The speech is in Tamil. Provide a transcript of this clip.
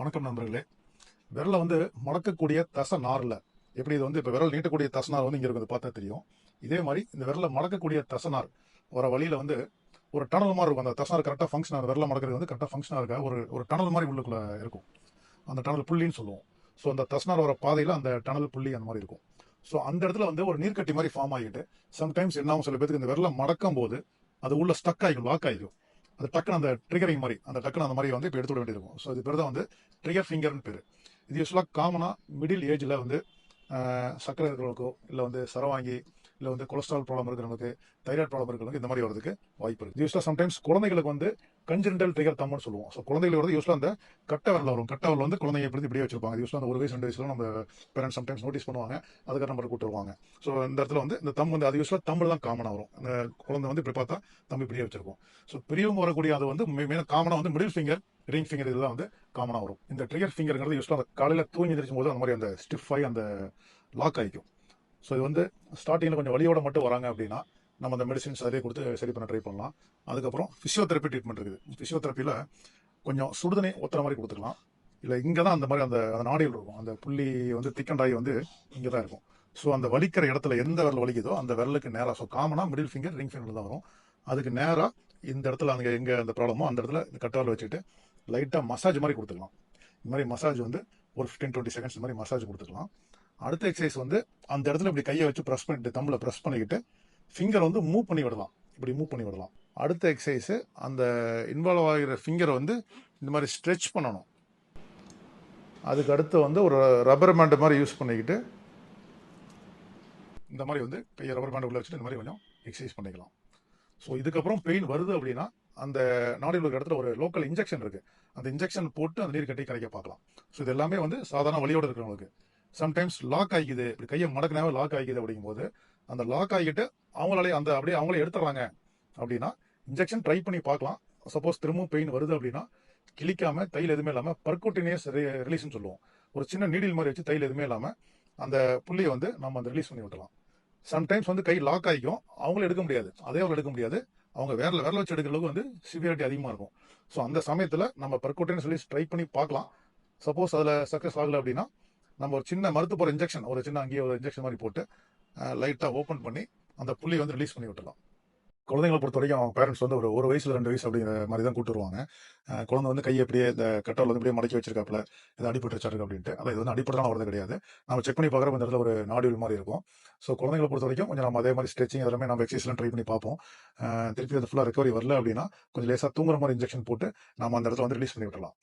வணக்கம் நண்பர்களே. விரலை வந்து மடக்கக்கூடிய தசை நாரில். எப்படி இது வந்து இப்போ விரல் நீட்டக்கூடிய தசநார் வந்து இங்கே இருக்குது பார்த்தா தெரியும். இதே மாதிரி இந்த விரலை மடக்கக்கூடிய தசநார் வர வழியில் வந்து ஒரு டனல் மாதிரி இருக்கும். அந்த தசனார் கரெக்டாக ஃபங்க்ஷன் அந்த விரலை மடக்கிறது வந்து கரெக்டாக ஃபங்க்ஷனாக இருக்க ஒரு ஒரு டனல் மாதிரி உள்ளுக்குள்ளே இருக்கும். அந்த டனல் புள்ளின்னு சொல்லுவோம். ஸோ அந்த தசனார் வர பாதையில் அந்த டனல் புள்ளி அந்த மாதிரி இருக்கும். ஸோ அந்த இடத்துல வந்து ஒரு நீர்க்கட்டி மாதிரி ஃபார்ம் ஆகிட்டு சம்டைம்ஸ் என்ன ஆகும் சில பேருக்கு இந்த விரலை மடக்கும் போது அது உள்ள ஸ்டக் ஆகிடும் லாக் ஆகிடும். அது டக்குன்னு அந்த ட்ரிகரிங் மாதிரி அந்த டக்குன்னு அந்த மாதிரி வந்து இப்போ எடுத்து விட வேண்டியிருக்கும் ஸோ இது பேர் தான் வந்து ட்ரிகர் ஃபிங்கர்னு பேர். இது யூஸ்வலாக காமனாக மிடில் ஏஜில் வந்து ஆஹ், சர்க்கரை இருக்கிறவங்களுக்கோ இல்லை வந்து சரவாங்கி இல்லை வந்து கொலஸ்ட்ரால் ப்ராப்ளம் இருக்கிறவங்களுக்கு தைராய்டு ப்ராப்ளம் இருக்கிறவங்களுக்கு இந்த மாதிரி வரதுக்கு வாய்ப்பு இருக்குது யூஸ்வலாக சம்டைம்ஸ் குழந்தைகளுக்கு வந்து கன்ஜென்டல் ட்ரிகர் தம்னு சொல்லுவோம். ஸோ குழந்தைகளுக்கு வந்து யூஸ்வலாக அந்த கட்ட வரல வரும். கட்ட வரல வந்து குழந்தைங்க எப்படி இப்படியே வச்சிருப்பாங்க. யூஸ்வலாக அந்த ஒரு வயசு ரெண்டு வயசுல நம்ம பேரண்ட்ஸ் சம்டைம்ஸ் நோட்டீஸ் பண்ணுவாங்க. அதுக்காக நம்ம கூப்பிட்டு வருவாங்க. ஸோ இந்த இடத்துல வந்து இந்த தம் வந்து அது யூஸ்வலாக தமிழ் தான் காமனாக வரும். அந்த குழந்தை வந்து இப்படி பார்த்தா தம்பி இப்படியே வச்சிருக்கோம். ஸோ பெரியவங்க வரக்கூடிய அது வந்து மெயினாக காமனாக வந்து மிடில் ஃபிங்கர் ரிங் ஃபிங்கர் இதெல்லாம் வந்து காமனாக வரும். இந்த ட்ரிகர் ஃபிங்கர்ங்கிறது யூஸ்வலாக அந்த காலையில் தூங்கி எந்திரிக்கும் போது அந்த மாதிரி அந்த ஸ்டிஃப் ஆகி அந்த லாக் ஆகிக்கும் ஸோ இது வந்து ஸ்டார்டிங்கில் கொஞ்சம் வலியோட மட்டும் வராங்க அப்படின்னா நம்ம அந்த மெடிசின்ஸ் அதே கொடுத்து சரி பண்ண ட்ரை பண்ணலாம். அதுக்கப்புறம் ஃபிசியோதெரப்பி ட்ரீட்மெண்ட் இருக்குது. ஃபிசியோதெரப்பியில் கொஞ்சம் சுடுதண்ணி ஒத்துற மாதிரி கொடுத்துக்கலாம். இல்லை இங்கே தான் அந்த மாதிரி அந்த அந்த நாடிகள் இருக்கும். அந்த புள்ளி வந்து திக்கண்டாயி வந்து இங்கே தான் இருக்கும். ஸோ அந்த வலிக்கிற இடத்துல எந்த விரல் வலிக்குதோ அந்த விரலுக்கு நேராக ஸோ காமனாக மிடில் ஃபிங்கர் ரிங் ஃபிங்கர் தான் வரும். அதுக்கு நேராக இந்த இடத்துல அங்கே எங்கே அந்த ப்ராப்ளமோ அந்த இடத்துல இந்த கட்டாவில் வச்சுட்டு லைட்டாக மசாஜ் மாதிரி கொடுத்துக்கலாம். இந்த மாதிரி மசாஜ் வந்து ஒரு ஃபிஃப்டீன் டுவெண்ட்டி செகண்ட்ஸ் இந்த மாதிரி மசாஜ் கொடுத்துக்கலாம். அடுத்த எக்ஸசைஸ் வந்து அந்த இடத்துல இப்படி கையை வச்சு ப்ரெஸ் பண்ணிட்டு தம்பில் ப்ரெஸ் பண்ணிக்கிட்டு ஃபிங்கர் வந்து மூவ் பண்ணி விடலாம். இப்படி மூவ் பண்ணி விடலாம். அடுத்த எக்ஸசைஸு அந்த இன்வால்வ் ஆகிற ஃபிங்கரை வந்து இந்த மாதிரி ஸ்ட்ரெச் பண்ணணும். அதுக்கு அடுத்து வந்து ஒரு ரப்பர் பேண்டு மாதிரி யூஸ் பண்ணிக்கிட்டு இந்த மாதிரி வந்து கையை ரப்பர் பேண்டு உள்ள வச்சுட்டு இந்த மாதிரி கொஞ்சம் எக்ஸசைஸ் பண்ணிக்கலாம். ஸோ இதுக்கப்புறம் பெயின் வருது அப்படின்னா அந்த நாடு உள்ள இடத்துல ஒரு லோக்கல் இன்ஜெக்ஷன் இருக்குது அந்த இன்ஜெக்ஷன் போட்டு அந்த நீர் கட்டி கரைக்க பார்க்கலாம். ஸோ இது எல்லாமே வந்து சாதாரண வழியோட இருக்கிறவங்களுக்கு. சம்டைம்ஸ் லாக் ஆகிக்குது. இப்படி கையை மடக்கினாவே லாக் ஆகிக்குது அப்படிங்கும்போது அந்த லாக் ஆகிட்டு அவங்களாலே அந்த அப்படியே அவங்களே எடுத்துறாங்க அப்படின்னா இன்ஜெக்ஷன் ட்ரை பண்ணி பார்க்கலாம். சப்போஸ் திரும்பவும் பெயின் வருது அப்படின்னா கிழிக்காம தையல் எதுவுமே இல்லாமல் பர்கோட்டினியஸ் ரிலீஸ்னு சொல்லுவோம். ஒரு சின்ன நீடில் மாதிரி வச்சு தையல் எதுவுமே இல்லாமல் அந்த புள்ளியை வந்து நம்ம அந்த ரிலீஸ் பண்ணி விட்டலாம் சம்டைம்ஸ் வந்து கை லாக் ஆகிக்கும். அவங்களும் எடுக்க முடியாது. அதே அவங்க எடுக்க முடியாது. அவங்க வேற வேற வச்சு எடுக்கிற அளவுக்கு வந்து சிவியாரிட்டி அதிகமாக இருக்கும். ஸோ அந்த சமயத்தில் நம்ம பர்கோட்டினியஸ் ரிலீஸ் ட்ரை பண்ணி பார்க்கலாம். சப்போஸ் அதில் சக்ஸஸ் ஆகலை அப்படின்னா நம்ம ஒரு சின்ன மருத்து போகிற இன்ஜெக்ஷன் ஒரு சின்ன அங்கேயே ஒரு இன்ஜெக்ஷன் மாதிரி போட்டு லைட்டாக ஓப்பன் பண்ணி அந்த புள்ளியை வந்து ரிலீஸ் பண்ணி விட்டுலாம் குழந்தைங்களை பொறுத்த வரைக்கும் அவங்க பேரண்ட்ஸ் வந்து ஒரு ஒரு வயசுல ரெண்டு வயசு அப்படிங்கிற மாதிரி தான் கூட்டு வருவாங்க குழந்தை வந்து கையை எப்படியே இந்த கட்டவில் வந்து இப்படியே மடக்கி வச்சிருக்காப்புல இது அடிபட்டுருச்சா இருக்கு அப்படின்ட்டு. அதான் இது வந்து அடிப்படையான வரது கிடையாது. நம்ம செக் பண்ணி பார்க்குற இந்த இடத்துல ஒரு நாடியூல் மாதிரி இருக்கும். ஸோ குழந்தைங்களை பொறுத்த வரைக்கும் கொஞ்சம் நம்ம அதே மாதிரி ஸ்ட்ரெச்சிங் எல்லாமே நம்ம எக்ஸசைஸ்லாம் ட்ரை பண்ணி பார்ப்போம். திருப்பி அது ஃபுல்லாக ரெக்கவரி வரல அப்படின்னா கொஞ்சம் லேசாக தூங்குற மாதிரி இன்ஜெக்ஷன் போட்டு நம்ம அந்த இடத்துல வந்து ரிலீஸ் பண்ணி விட்டலாம்